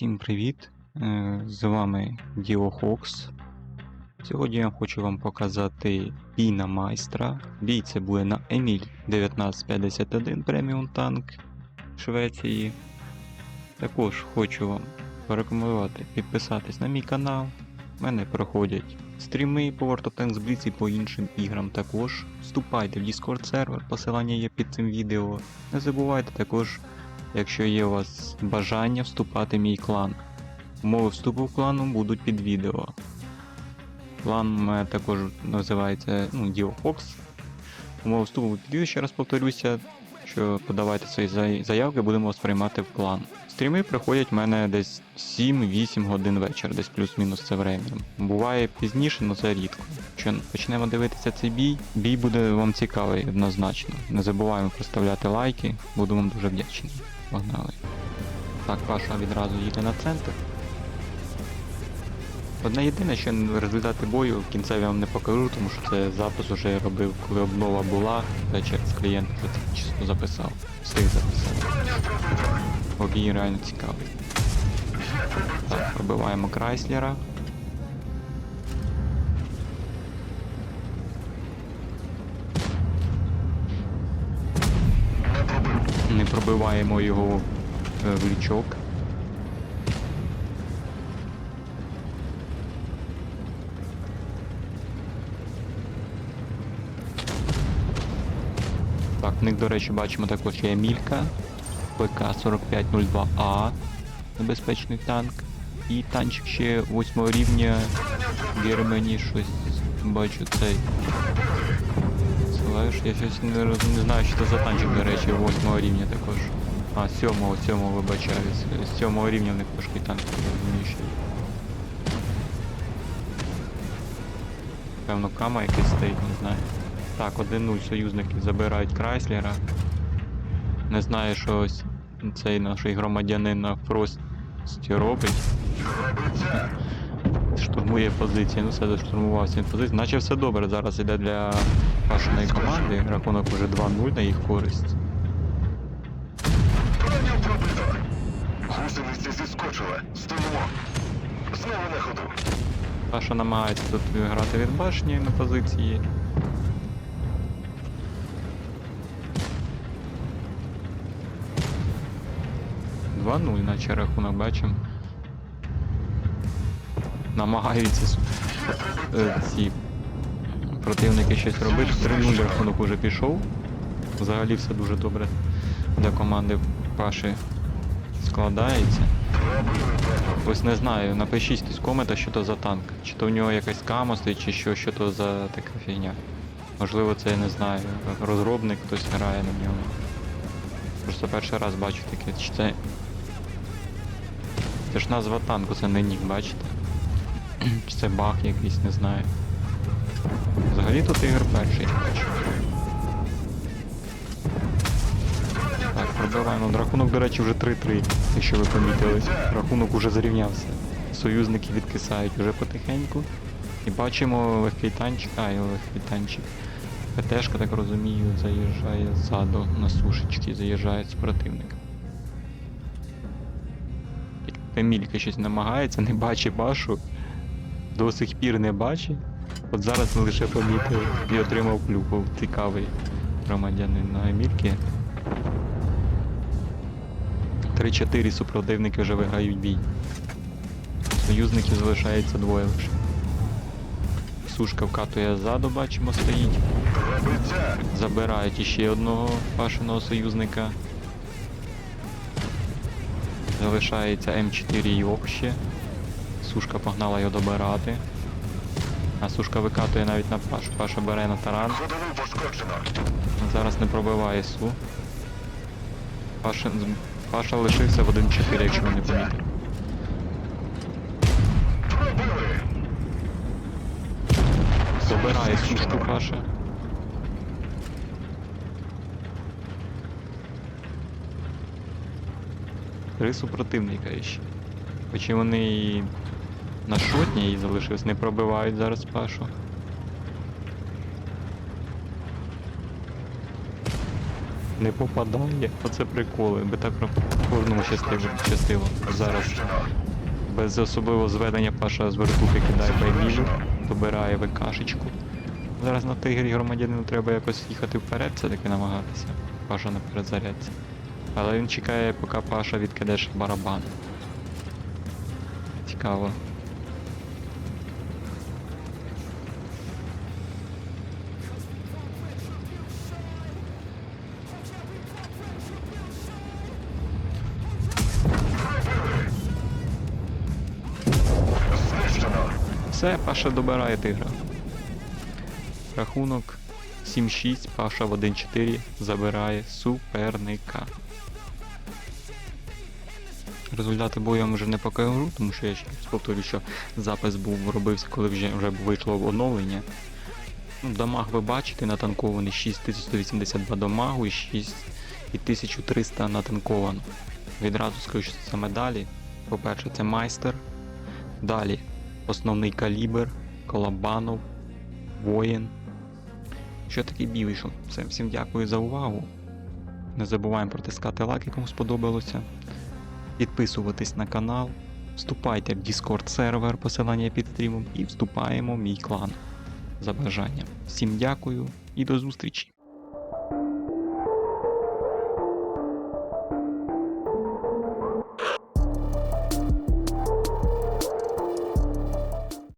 Всім привіт! Е, З вами Діо Хокс. Сьогодні я хочу вам показати бій на майстра. Бій це буде на Еміль 1951 преміум танк Швеції. Також хочу вам порекомендувати підписатись на мій канал. У мене проходять стріми по World of Tanks Blitz і по іншим іграм також. Вступайте в Discord сервер, посилання є під цим відео. Не забувайте також якщо є у вас бажання вступати в мій клан. Умови вступу в клан будуть під відео. Клан також називається ну, Діофокс. Умови вступу під відео, ще раз повторюся, що подавайте свої заявки, будемо вас приймати в клан. Стріми приходять в мене десь 7-8 годин вечора, десь плюс-мінус це время. Буває пізніше, але це рідко. Якщо почнемо дивитися цей бій, бій буде вам цікавий однозначно. Не забуваємо проставляти лайки, буду вам дуже вдячний. Погнали. Так, Паша відразу їде на центр. Одне єдине, що результати бою в кінцеві вам не покажу, тому що це запис уже я робив, коли обнова була, та через клієнт я це чисто записав. Встиг записати. Бо бій реально цікавий. Так, пробиваємо Крайслера. Не пробиваємо його е, в лічок. Так, в них, до речі, бачимо також є Мілька, ПК-4502А, небезпечний танк. І танчик ще 8 рівня Германі щось бачу цей. Славиш, я щось не, роз... не знаю, що це за танчик, до речі, 8 рівня також. А, 7, 7 вибачаюсь. З 7 рівня в них важкий танк, я. Певно, кама якийсь стоїть, не знаю. Так, 1-0 союзники забирають Крайслера. Не знаю, що ось цей наш громадянин на Фрості робить. Штурмує позиції, ну все доштурмувався він позиції. Наче все добре, зараз іде для вашої команди. Рахунок уже 2-0 на їх користь. Гусениця зіскочила. Стоїмо. Знову на ходу. Паша намагається тут грати від башні на позиції. Два нуль, наче рахунок бачимо. Намагаються е, ці противники щось робити. 3-0 рахунок уже пішов. Взагалі все дуже добре для команди Паші складається. Ось не знаю, напишіть з комента, що то за танк. Чи то в нього якась кама стоїть, чи що, що то за така фігня. Можливо, це я не знаю. Розробник хтось грає на ньому. Просто перший раз бачу таке. Чи це. Це ж назва танку, це не нік, бачите? Чи це баг якийсь, не знаю. Взагалі тут ігор перший бачу. Так, пробиваємо. Рахунок, до речі, вже 3-3, якщо ви помітили. Рахунок уже зарівнявся. Союзники відкисають уже потихеньку. І бачимо легкий танчик, а, і легкий танчик. ПТшка, так розумію, заїжджає ззаду на сушечки, заїжджає з Емілька щось намагається, не бачить башу. До сих пір не бачить. От зараз ми лише помітили і отримав клюку. Цікавий громадянин на Емільки. 3-4 супротивники вже виграють бій. Союзників залишається двоє лише. Сушка вкатує ззаду, бачимо, стоїть. Забирають іще одного пашеного союзника. Залишається М4 Йок ще. Сушка погнала його добирати. А сушка викатує навіть на Пашу. Паша бере на таран. Зараз не пробиває Су. Паша, Паша лишився в 1-4, якщо ви не помітили. Добирає сушку Паша. Три супротивника ще. Хоч і вони і на шотні і залишились, не пробивають зараз Пашу. Не попадає. Оце приколи. Би так кожному щастило. Зараз без особливого зведення Паша з вертухи кидає баймілю, добирає ВКшечку. Зараз на тигрі громадянину треба якось їхати вперед, все-таки намагатися. Паша на перезарядці. Але він чекає, поки Паша відкиде барабан. Цікаво. Все, Паша добирає тигра. Рахунок 7-6, Паша в 1-4 забирає суперника. Результати бою я вже не покажу, тому що я ще повторю, що запис був робився, коли вже, вже вийшло оновлення. Ну, дамаг ви бачите, натанкований 6182 дамагу і 6 і 1300 натанковано. Відразу скажу, що це медалі. По-перше, це майстер. Далі основний калібр, Колобанов, воїн. Що вийшов? Все, всім дякую за увагу. Не забуваємо протискати лайки, кому сподобалося. Підписуватись на канал. Вступайте в Discord сервер, посилання під стрімом, і вступаємо в мій клан за бажанням. Всім дякую і до зустрічі!